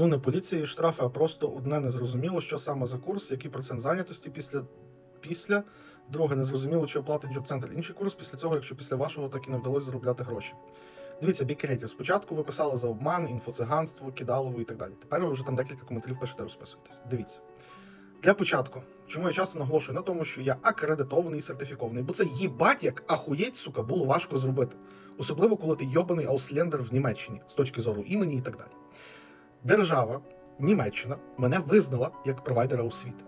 Ну, не поліції штрафи, а просто одне незрозуміло, що саме за курс, який процент зайнятості після. Після друге, незрозуміло, чи оплатить джоб-центр інший курс після цього, якщо після вашого так і не вдалося заробляти гроші. Дивіться, бікеретів. Спочатку ви писали за обман, інфоциганство, кидалово і так далі. Тепер ви вже там декілька коментарів пишете, розписуєтесь. Дивіться. Для початку, чому я часто наголошую на тому, що я акредитований і сертифікований, бо це їбать як ахуєть, сука, було важко зробити. Особливо, коли ти йобаний ауслендер в Німеччині з точки зору імені і так далі. Держава, Німеччина, мене визнала як провайдера освіти.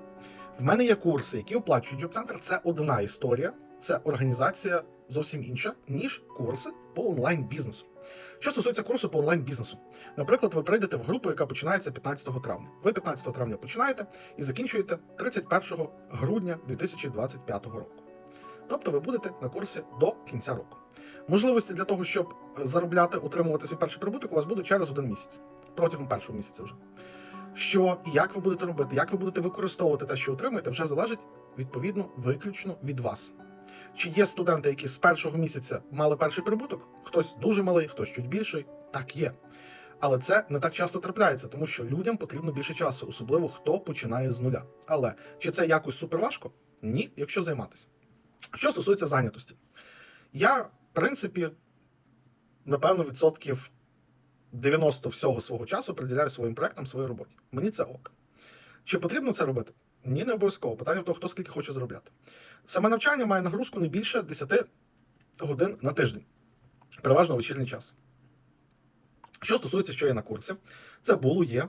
В мене є курси, які оплачують Джоб-центр. Це одна історія, це організація зовсім інша, ніж курси по онлайн-бізнесу. Що стосується курсу по онлайн-бізнесу, наприклад, ви прийдете в групу, яка починається 15 травня. Ви 15 травня починаєте і закінчуєте 31 грудня 2025 року. Тобто ви будете на курсі до кінця року. Можливості для того, щоб е, заробляти, отримувати свій перший прибуток, у вас будуть через один місяць, протягом першого місяця вже. Що і як ви будете робити, як ви будете використовувати те, що отримуєте, вже залежить відповідно виключно від вас. Чи є студенти, які з першого місяця мали перший прибуток? Хтось дуже малий, хтось чуть більший. Так є. Але це не так часто трапляється, тому що людям потрібно більше часу, особливо хто починає з нуля. Але чи це якось суперважко? Ні, якщо займатися. Що стосується зайнятості, я, в принципі, напевно, відсотків 90 всього свого часу приділяю своїм проектам, своїй роботі. Мені це ок. Чи потрібно це робити? Ні, не обов'язково. Питання в тому, хто скільки хоче заробляти. Саме навчання має нагрузку не більше 10 годин на тиждень, переважно вечірній час. Що стосується, що є на курсі, це було, є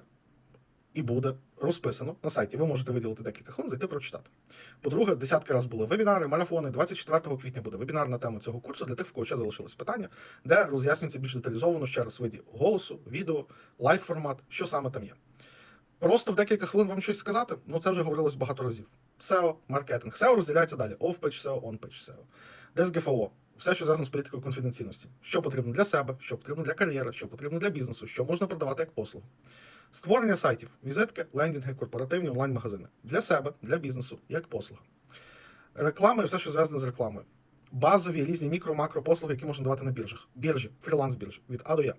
і буде розписано на сайті. Ви можете виділити декілька хвилин, зайти прочитати. По-друге, десятки разів були вебінари, марафони. 24 квітня буде вебінар на тему цього курсу для тих, в кого ще залишилось питання, де роз'яснюється більш деталізовано ще раз виді голосу, відео, лайв формат, що саме там є. Просто в декілька хвилин вам щось сказати, ну це вже говорилось багато разів. SEO, маркетинг. SEO розділяється далі: off-page SEO, on-page SEO. DSGVO. Все, що зв'язано з політикою конфіденційності. Що потрібно для себе, що потрібно для кар'єри, що потрібно для бізнесу, що можна продавати як послугу. Створення сайтів, візитки, лендінги, корпоративні онлайн-магазини для себе, для бізнесу, як послуга. Реклама і все, що зв'язане з рекламою. Базові різні мікро-макро послуги, які можна давати на біржах. Біржі, фріланс-біржі від А до Я.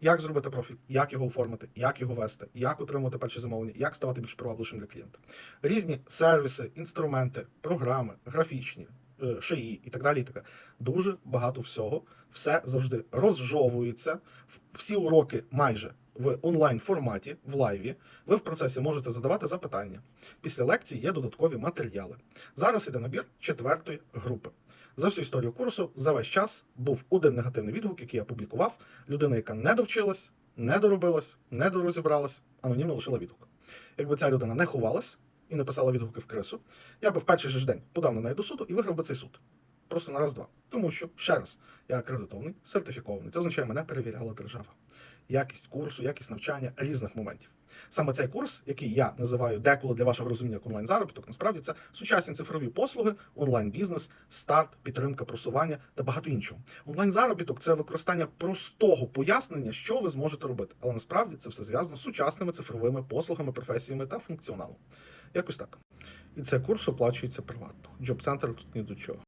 Як зробити профіль, як його оформити, як його вести, як отримати перші замовлення, як ставати більш привабливішим для клієнта. Різні сервіси, інструменти, програми, графічні, шиї і так далі. І так далі. Дуже багато всього. Все завжди розжовується. Всі уроки майже в онлайн форматі, в лайві. Ви в процесі можете задавати запитання. Після лекції є додаткові матеріали. Зараз іде набір четвертої групи. За всю історію курсу за весь час був один негативний відгук, який я публікував. Людина, яка не довчилась, не доробилась, не дорозібралась, анонімно лишила відгук. Якби ця людина не ховалась і написала відгуки в кресу, я би в перший же день подав на неї до суду і виграв би цей суд. Просто на раз-два. Тому що, ще раз, я акредитований, сертифікований. Це означає, мене перевіряла держава. Якість курсу, якість навчання різних моментів. Саме цей курс, який я називаю деколи для вашого розуміння як онлайн-заробіток, насправді це сучасні цифрові послуги, онлайн-бізнес, старт, підтримка, просування та багато іншого. Онлайн-заробіток це використання простого пояснення, що ви зможете робити. Але насправді це все зв'язано з сучасними цифровими послугами, професіями та функціоналом. Якось так. І цей курс оплачується приватно. Джоб-центр тут ні до чого.